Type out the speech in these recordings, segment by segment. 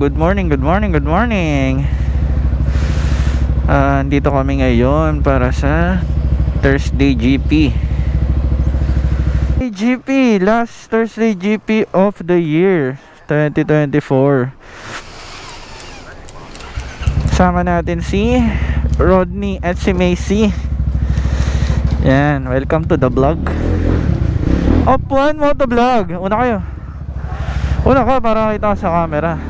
good morning, good morning, good morning. Ah, andito kami ngayon para sa Thursday GP. GP, last Thursday GP of the year 2024. Sama natin si Rodney at si Macy. Yan, welcome to the vlog. Up one moto vlog. Una kayo. Una ka para kita sa camera.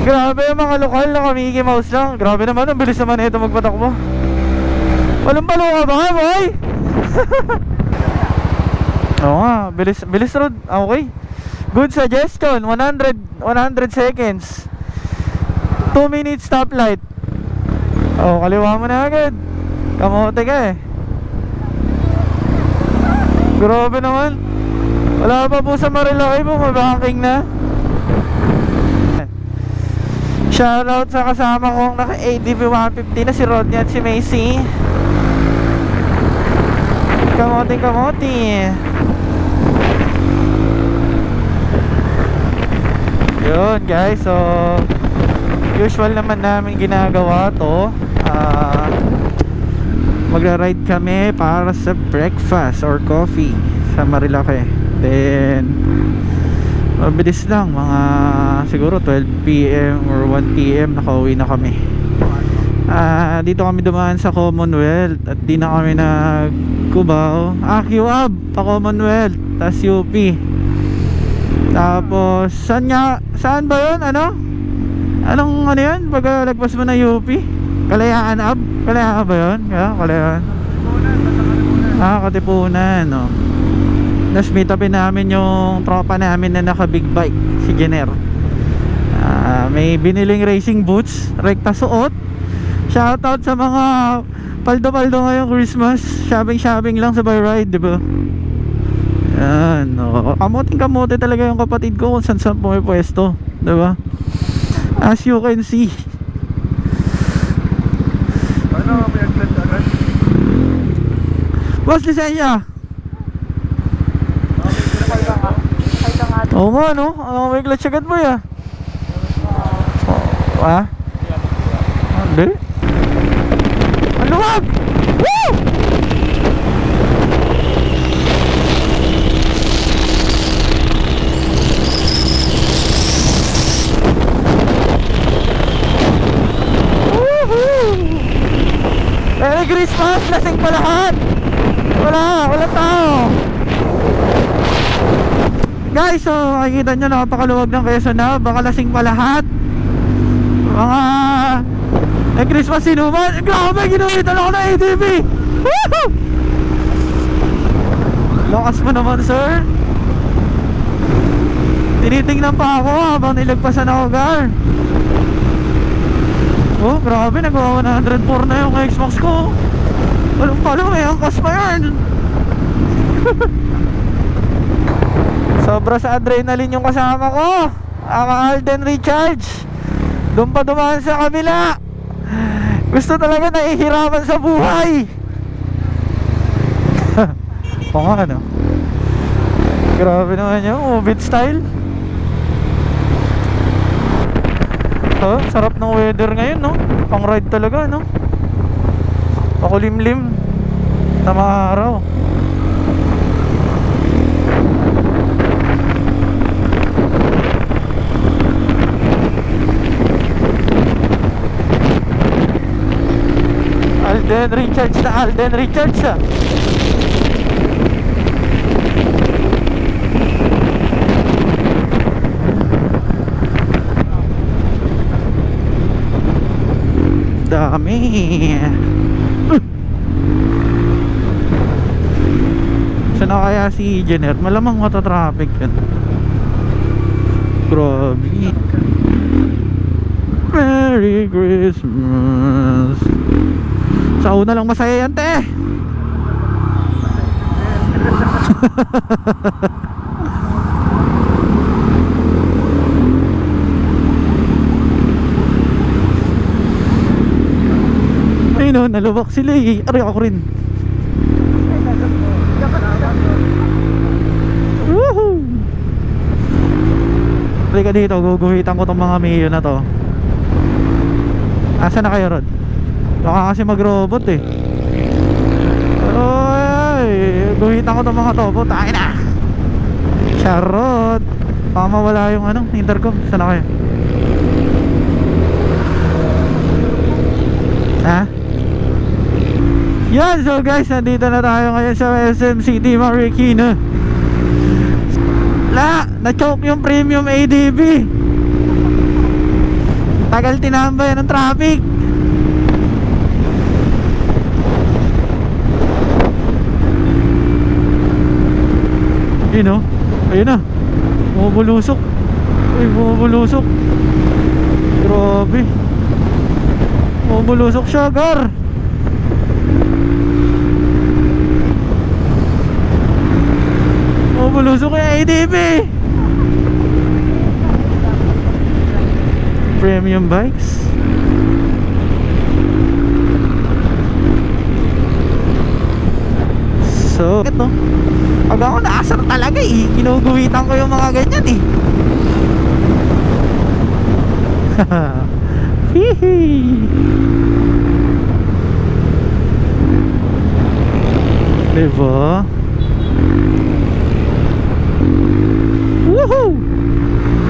Grabe yung mga lokal na Mickey Mouse lang. Grabe naman, ang bilis naman ito magpatakbo. Walang palo ka ba, boy? Oo nga, bilis, bilis road. Okay. Good suggestion. 100, 100 seconds. 2 minutes stoplight. Oh, kaliwa mo na agad. Kamote ka eh. Grabe naman. Wala pa po sa Marilaki po, mabanking na. Shoutout sa kasama kong naka ADV 150 na si Rodney at si Macy. Kamote kamote. Yun guys, so usual naman namin ginagawa to. Ah magra-ride kami para sa breakfast or coffee sa Marilake. Then mabilis lang mga siguro 12 PM or 1 PM nakauwi na kami. Ah, dito kami dumaan sa Commonwealth at di na kami nag Cubao. Ah, QAB pa Commonwealth, tas UP. Tapos saan nga saan ba 'yon? Ano? Anong ano 'yan? Pag lagpas mo na UP? Kalayaan Ab? Kalayaan ba 'yon? Yeah, Kalayaan. Ah, Katipunan, no. Tapos meet upin namin yung tropa namin na naka big bike, si Jenner. Ah, may biniling racing boots, rekta suot. Shoutout sa mga paldo-paldo ngayong Christmas. Shopping-shopping lang sa ride, di ba? Yan, no. Kamuting kamote talaga yung kapatid ko kung saan saan pumipwesto, di ba? As you can see. Ano, may agad agad? Boss, lisensya! Okay, pinapay ka nga. Pinapay ka nga. Oo nga, no? Ano may clutch agad mo, ya? Oh, ha? Hindi? Ang luwag! Woo! Merry Christmas! Lasing pa lahat! Wala! Wala tao! Guys, so makikita nyo napakaluwag ng Quezon na. Baka lasing pa lahat. Mga Eh Christmas sinuman. Grabe, ginulitan ako ng ATV Woohoo! Lakas mo naman sir. Tinitingnan pa ako habang nilagpasan ako gar. Oh, grabe, nagawa 104 na yung Xbox ko. Walang palo, may angkas pa yan Sobra sa adrenaline yung kasama ko. Ang Alden Recharge. Doon pa dumaan sa kabila. Gusto talaga nahihirapan sa buhay. Oo nga ano? Grabe naman yun Ubid style. Oh, sarap ng weather ngayon no? Pang ride talaga no? Pakulimlim Tama araw Alden Richards na Alden Richards ah Dami Uh. Saan na kaya si Jenner? Malamang matatraffic yan Grabe Merry Christmas Sa una lang masaya yan, te Ayun o, nalubak sila eh Aray ako rin Woohoo Tuloy ka dito, guguhitan ko tong mga Mio na to. Asa na kayo, Rod? Baka kasi mag-robot eh. Oy, guhitan ko tong mga to. Putangin na. Charot. Baka mawala yung ano, intercom. Saan na kayo? Ha? Yan, so guys, nandito na tayo ngayon sa SM City Marikina. La, na-choke yung premium ADB. Tagal tinambay ng traffic. Yun o. Ayun na. Bumubulusok. Uy, bumubulusok. Grabe. Bumubulusok siya, gar. Bumubulusok yung ADB. Premium bikes. So, ito. Pag ako naasar talaga eh. Ginuguhitan ko yung mga ganyan eh. Diba? Woohoo!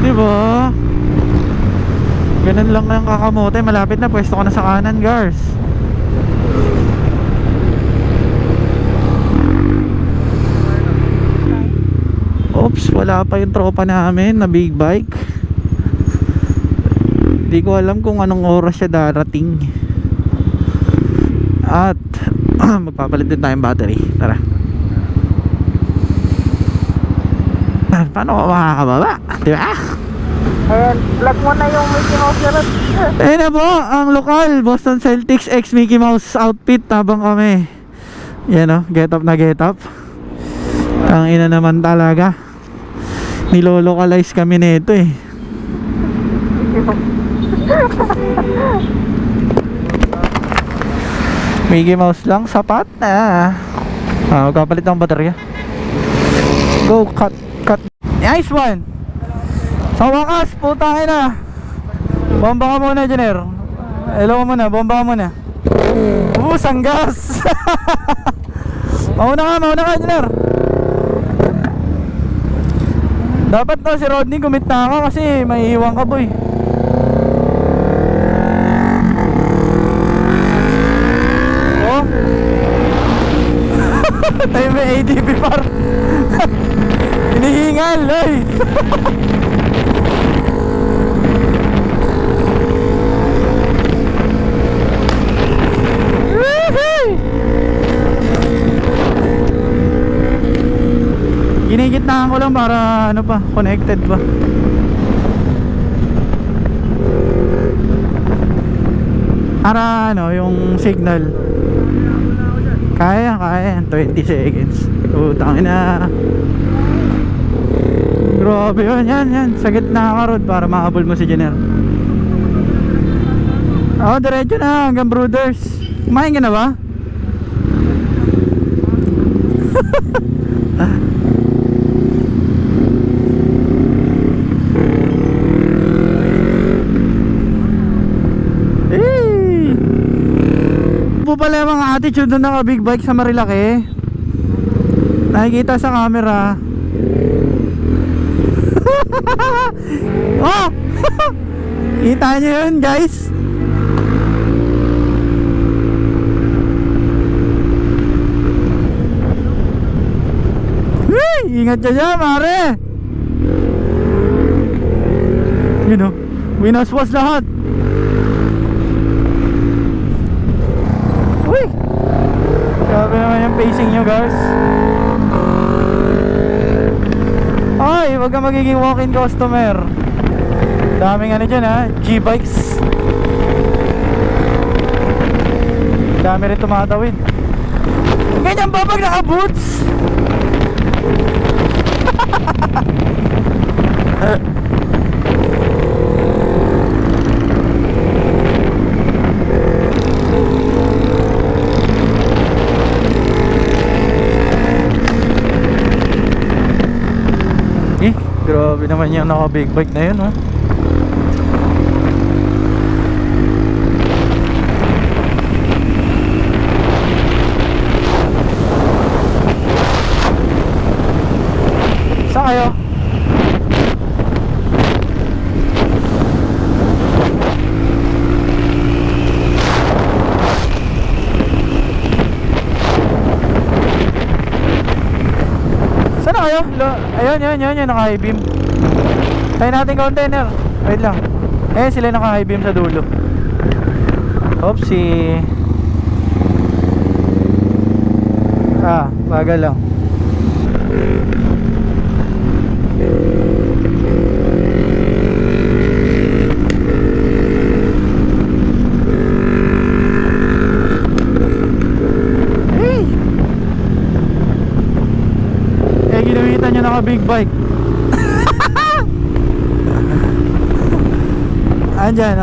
Diba? Ganun lang yung kakamote. Malapit na. Pwesto ko na sa kanan, guys. Oops, wala pa yung tropa namin na big bike. Hindi ko alam kung anong oras siya darating. At magpapalit din tayong battery. Tara. Paano ko makakababa? Di ba? Ayan, vlog mo na yung Mickey Mouse na Ayun na po, ang lokal Boston Celtics x Mickey Mouse outfit habang kami. Yan o, get up na get up. Ang ina naman talaga. Nilolocalize kami nito eh. Mickey Mouse lang, sapat na. Ah, magkapalit ng baterya. Go, cut, cut. Nice one! Sa wakas, putangin na. Bomba ka muna, Jenner. Hello ka muna, bomba ka muna. Ubus ang gas. mauna ka, mauna ka, Jenner. Dapat to si Rodney gumit na ka kasi maiiwan ka, boy. Oh. Tayo may ADP par. Hinihingal, ay. Ginigitnaan ko lang para ano pa, connected pa. Para ano, yung signal. Kaya, kaya. 20 seconds. Utang na. Grabe yun, yan, yan. Sa gitna ka road para mahabol mo si Jenner. Oh, diretso na hanggang Brothers. Kumain ka na ba? Eh! Po pala mga attitude ng mga big bike sa Marilaki. Nakikita sa camera. oh! Kita nyo yun guys? Hey, ingat ka dyan, mare. You know, winaswas lahat. Uy! Grabe naman yung pacing nyo, guys. Ay, wag ka magiging walk-in customer. Daming ano dyan, ha? G-bikes. Dami rin tumatawid. Ganyan ba pag naka-boots? Grabe naman yung naka big bike na yun ha. Saan kayo? Saan kayo? Ayun, ayun, ayun, ayun, naka-beam. Tayo natin container. Wait lang. Ayun, sila naka-high beam sa dulo. Oopsie. Ah, bagal lang. Hey! Eh, ginamitan niya naka big bike. Andyan.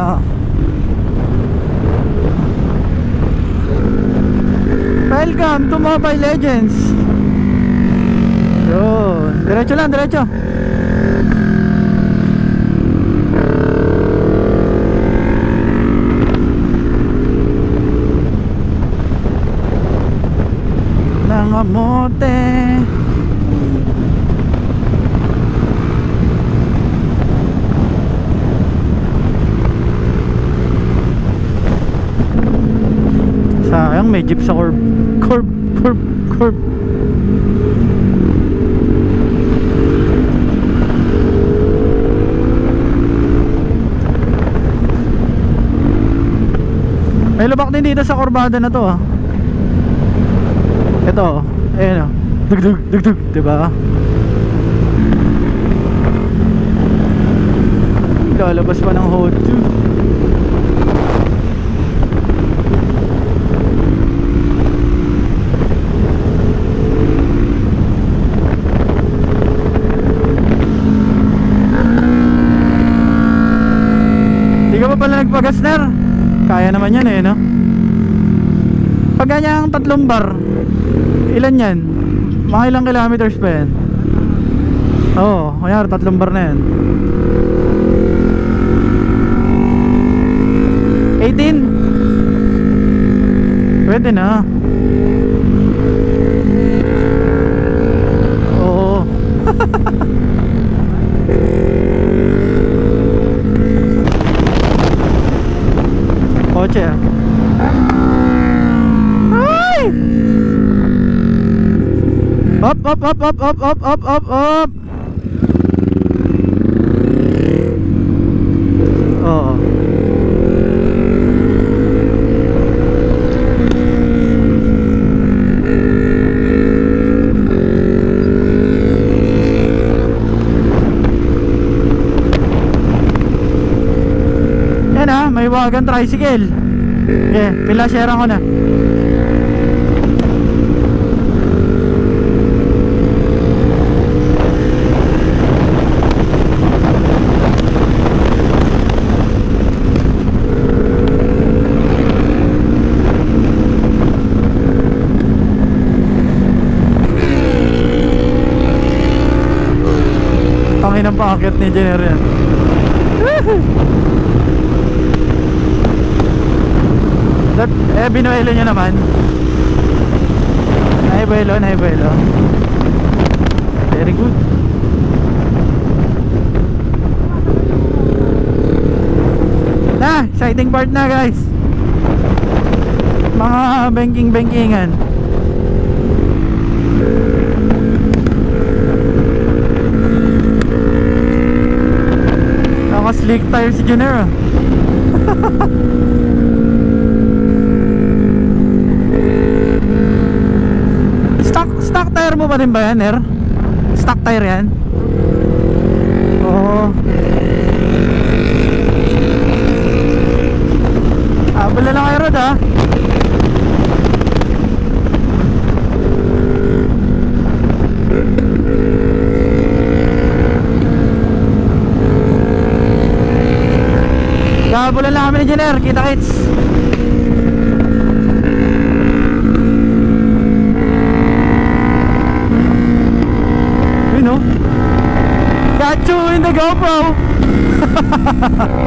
Welcome to Mobile Legends. Yun. Diretso lang, diretso. Nangamote. Sayang may jeep sa curb. Curb, curb, curb. May lubak din dito sa kurbada na to ah. Ito, ayun oh. Dugdug, dugdug, di ba? Lalabas pa ng hot tube. Hindi ka pa pala nagpagas, Ner? Kaya naman yan eh, no? Pag ganyang tatlong bar, ilan yan? Mga ilang kilometers pa yan? Oo, oh, kanyari tatlong bar na yan. 18 Pwede na Oo Kotse ah Ay! Up, up, up, up, up, up, up, up, up Oo Yan ah, may wagan tricycle. Okay, pila share ko na. Tangin ng Jenner yan. That, eh, binuelo nyo naman. Naibuelo, naibuelo. Very good. Na, exciting part na guys. Mga banking-bankingan. Naka-slick tire si Junior ah. Stock stock tire mo ba din ba yan, Er? Stock tire yan? Oo. Habol na lang kayo Rod ah. lights. You know, got two in the GoPro.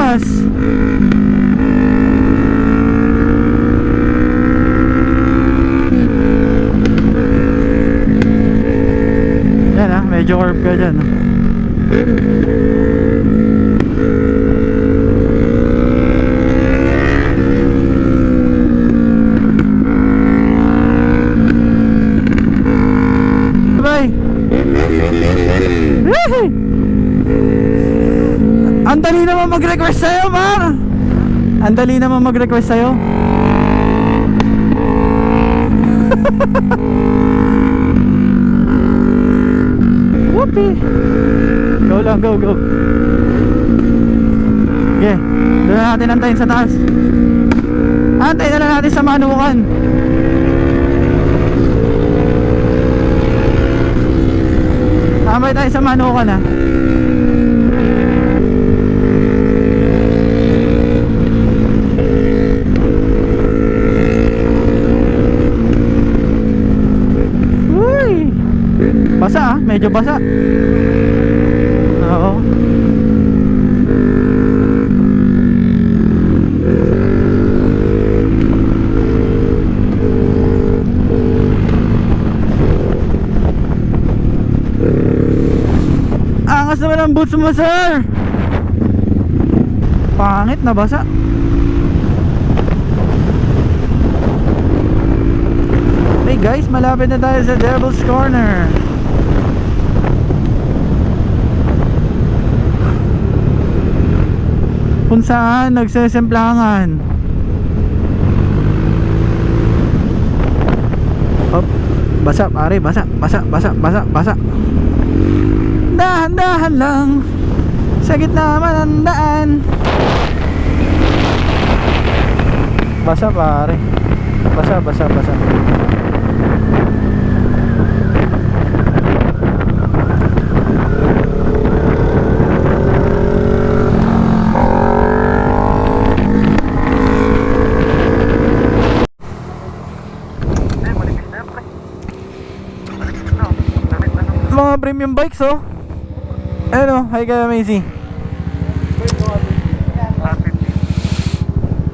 Christmas! Yan ah, medyo curve ka dyan. ah. Bye! Woohoo! Ang dali naman mag-request sa'yo, Mar! Ang dali naman mag-request sa'yo. Whoopee! Go lang, go, go. Okay, doon na natin antayin sa taas. Antayin na natin sa manukan. Tambay tayo sa manukan ha. Uy! Basa ah, medyo basa. Oo. Angas naman ang boots mo, sir! Pangit na basa. Hey guys, malapit na tayo sa Devil's Corner. Kung saan nagsesemplangan. Hop, basa pare, basa, basa, basa, basa, basa. Dahan-dahan lang sa gitna man. Basa pare. Basa, basa, basa. Premium bikes oh. Ano, hi kaya Macy.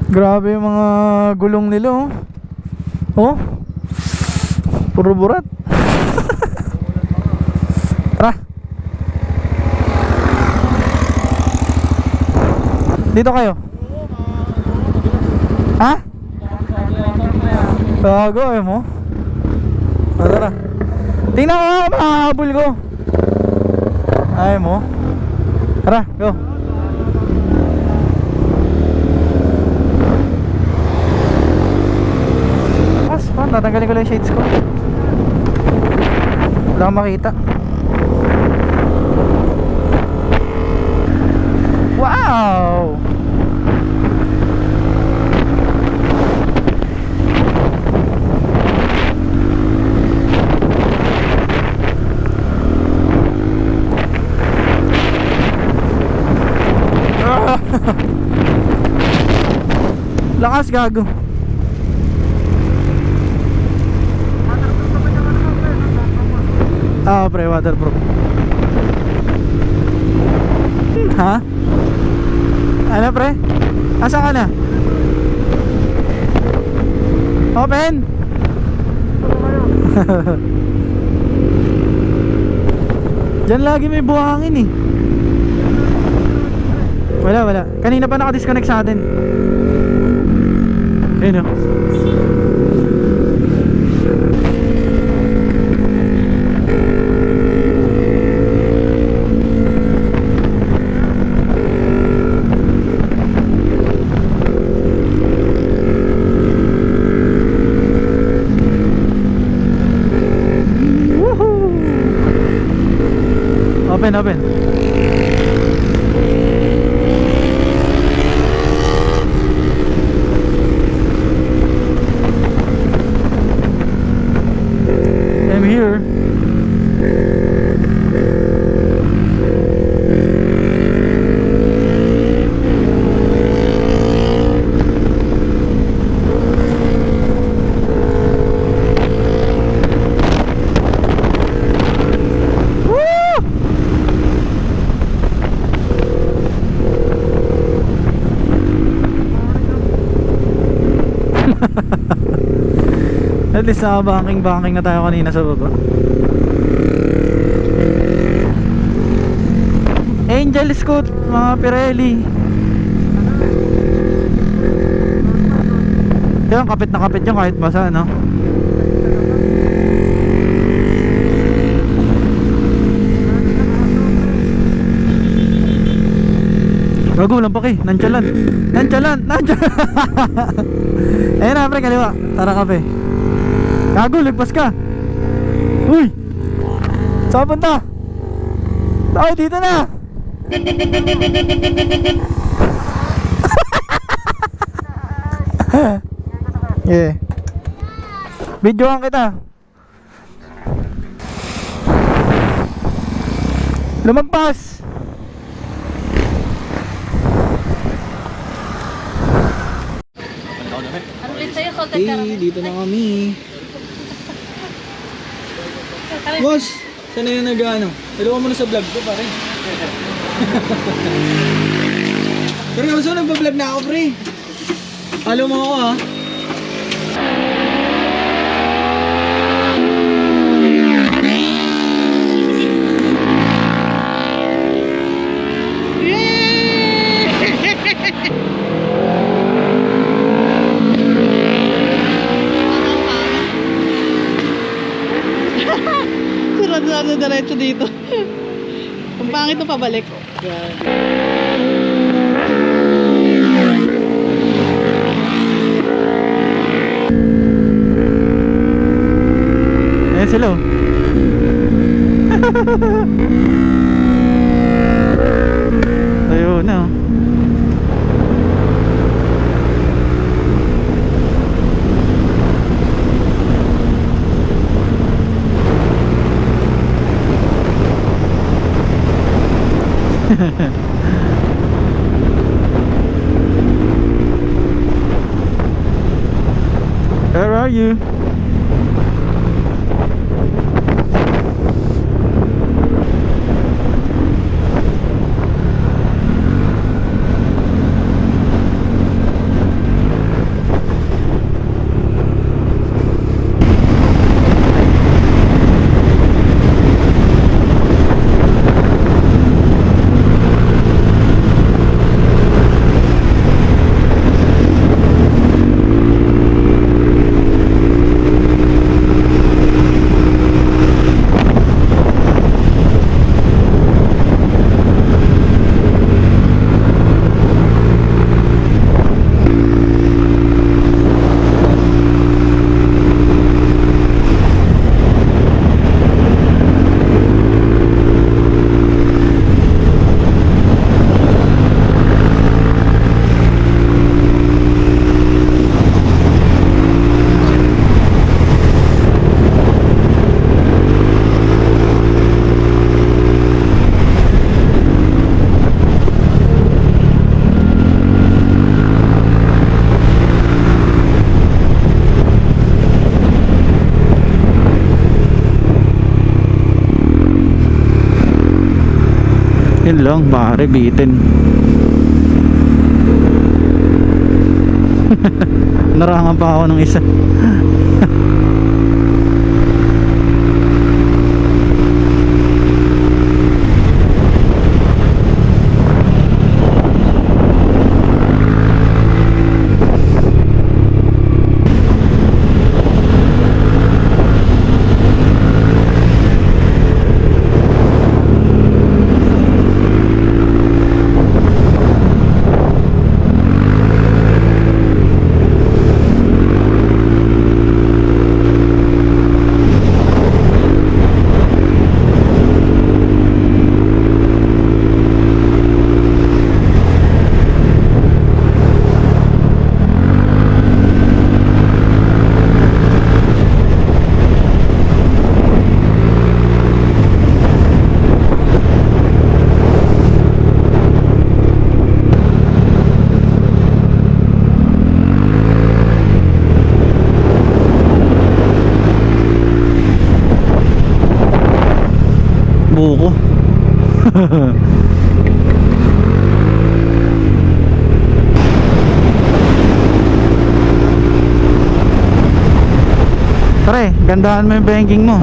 Grabe yung mga gulong nila oh. Oh. Puro burat. Tara. Dito kayo. Ha? Gago eh mo. Tara. Tingnan ko nga kung makahabol ko. Ay mo. Tara, go. Pas, pa, tatanggalin ko lang yung shades ko. Wala makita. Lakas gago. Ah, pre, waterproof. Ha? Ano, pre? Asa ka na? Open! Diyan lagi may buhangin eh. Wala, wala. Kanina pa nakadisconnect sa atin. Ayun oh. Woohoo! Open, open. I'm here. Woo! Least naka-banking-banking na tayo kanina sa baba. Angel Scoot, mga Pirelli. Yan, kapit na kapit yan kahit basa, no? Gago, lang pa kay. Nantyalan. Nantyalan. Nantyalan. Ayun na, pre, kaliwa. Tara kape. Gago, ligpas ka. Uy! Saan punta? Ay, dito na! yeah. Videoan kita. Lumagpas! Ano? Salted caramel? dito na kami. Boss, saan na yung nag-ano? Ilawan mo na sa vlog ko, pare. Seryoso, nagpa-vlog na ako, pre. Follow mo ako, ha? Sarado diretso dito. Ang pangit na pabalik. Ayan are you? Yun lang, pare, bitin. Narangan pa ako ng isa. Buko. Pre, gandahan mo yung banking mo.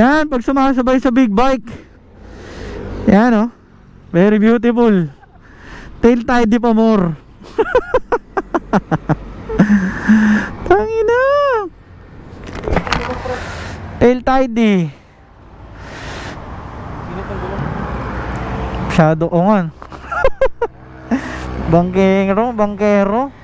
Yan, pag sumasabay sa big bike. Yan oh. Very beautiful. Tail tidy pa more. Tangina. Tail tidy. Shadow ongan. bangkero, bangkero.